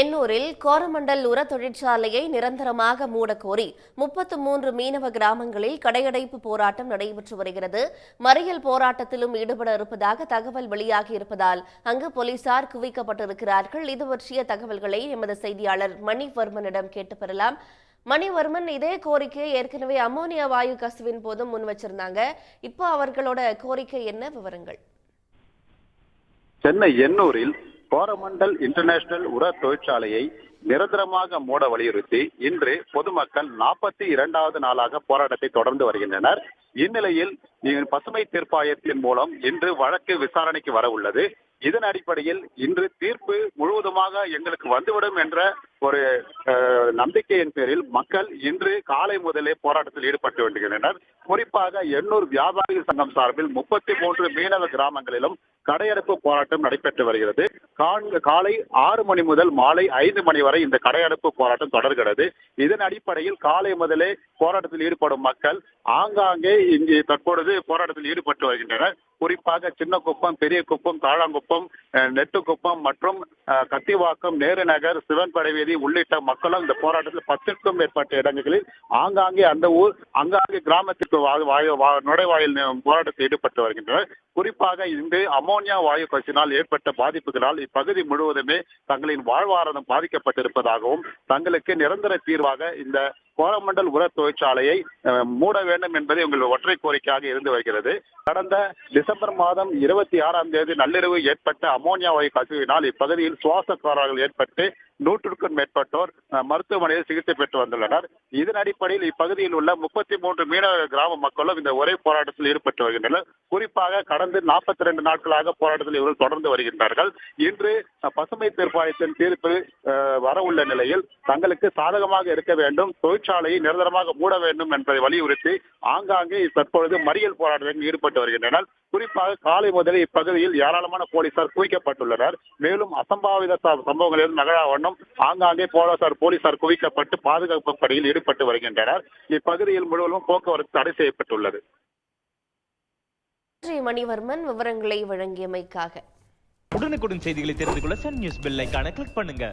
எண்ணூரில் கோரமண்டல் உர தொழிற்சாலையை நிரந்தரமாக மூடக்கோரி முப்பத்து மூன்று மீனவ கிராமங்களில் கடையடைப்பு போராட்டம் நடைபெற்று வருகிறது. மறியல் போராட்டத்திலும் ஈடுபட இருப்பதாக தகவல் வெளியாகி இருப்பதால் அங்கு போலீசார் குவிக்கப்பட்டிருக்கிறார்கள். இது பற்றிய தகவல்களை எமது செய்தியாளர் மணிவர்மனிடம் கேட்டு பெறலாம். மணிவர்மன் இதே கோரிக்கையை ஏற்கனவே அமோனியா வாயு கசுவின் போதும் முன் வச்சிருந்தாங்க. இப்போ அவர்களோட கோரிக்கை என்ன? விவரங்கள். சென்னை எண்ணூரில் கோரமண்டல் இன்டர்நேஷனல் உர தொழிற்சாலையை நிரந்தரமாக மூட வலியுறுத்தி இன்று பொதுமக்கள் நாற்பத்தி இரண்டாவது நாளாக போராட்டத்தை தொடர்ந்து வருகின்றனர். இந்நிலையில் பசுமை தீர்ப்பாயத்தின் மூலம் இன்று வழக்கு விசாரணைக்கு வர உள்ளது இதன் அடிப்படையில் இன்று தீர்ப்பு முழுவதுமாக எங்களுக்கு வந்துவிடும் என்ற ஒரு நம்பிக்கையின் பேரில் மக்கள் இன்று காலை முதலே போராட்டத்தில் ஈடுபட்டு வருகின்றனர் குறிப்பாக எண்ணூர் வியாபாரிகள் சங்கம் சார்பில் முப்பத்தி மூன்று மீனவ கிராமங்களிலும் கடையடைப்பு போராட்டம் நடைபெற்று வருகிறது. காலை ஆறு மணி முதல் மாலை ஐந்து மணி வரை இந்த கடையடைப்பு போராட்டம் தொடர்கிறது. இதன் அடிப்படையில் காலை முதலே போராட்டத்தில் ஈடுபடும் மக்கள் ஆங்காங்கே இங்கே தற்பொழுது போராட்டத்தில் ஈடுபட்டு வருகின்றனர். குறிப்பாக சின்ன குப்பம் பெரிய குப்பம் தாழாங்குப்பம் நெட்டு நெட்டுக்குப்பம் மற்றும் கத்திவாக்கம் நேரு நகர் சிவன் படைவீதி உள்ளிட்ட மக்களும் இந்த போராட்டத்தில் பத்திற்கும் மேற்பட்ட இடங்களில் ஆங்காங்கே அந்த ஊர் அங்காங்கே கிராமத்திற்கு வா- வாயு- நுழைவாயில் போராட்டத்தில் ஈடுபட்டு வருகின்றனர். குறிப்பாக இன்று அமோனியா வாயு கசினால் ஏற்பட்ட பாதிப்புகளால் இப்பகுதி முழுவதுமே தங்களின் வாழ்வாதாரம் பாதிக்கப்பட்டிருப்பதாகவும் தங்களுக்கு நிரந்தர தீர்வாக இந்த கோரமண்டல் உர தொழிற்சாலையை மூட வேண்டும் என்பது உங்கள் ஒற்றை கோரிக்கையாக இருந்து வருகிறது. கடந்த டிசம்பர் மாதம் இருபத்தி ஆறாம் தேதி நள்ளிரவு ஏற்பட்ட அமோனியா வாயு கசிவினால் இப்பகுதியில் சுவாச கோளாறுகள் ஏற்பட்டு நூற்றுக்கும் மேற்பட்டோர் மருத்துவமனையில் சிகிச்சை பெற்று வந்துள்ளனர். இதன் அடிப்படையில் இப்பகுதியில் உள்ள முப்பத்தி மூன்று மீனவ கிராம மக்களும் இந்த ஒரே போராட்டத்தில் ஈடுபட்டு வருகின்றனர். குறிப்பாக கடந்த நாற்பத்தி ரெண்டு நாட்களாக போராட்டத்தில் இவர்கள் தொடர்ந்து வருகின்றார்கள். இன்று பசுமை தீர்ப்பாயத்தின் தீர்ப்பு வரவுள்ள நிலையில் தங்களுக்கு சாதகமாக இருக்க வேண்டும் தொழிற்சாலையை நிரந்தரமாக மூட வேண்டும் என்பதை வலியுறுத்தி ஆங்காங்கே தற்பொழுது மறியல் போராட்டத்தில் ஈடுபட்டு வருகின்றனர். குறிப்பாக காலை முதலே இப்பகுதியில் ஏராளமான போலீசார் குவிக்கப்பட்டுள்ளனர். மேலும் அசம்பாவித ச- சம்பவங்களில் வண்ணம் ஆங்காங்கே போலீசார் போலீசார் குவிக்கப்பட்டு பாதுகாப்பு பணியில் ஈடுபட்டு வருகின்றனர். இப்பகுதியில் முழுவதும் போக்குவரத்து தடை செய்யப்பட்டுள்ளது. மணிவர்மன் விவரங்களை வழங்கியமைக்காக. உடனுக்குடன் செய்திகளை தெரிந்து கொள்ள சன் நியூஸ் பெல் ஐகானை கிளிக் பண்ணுங்க.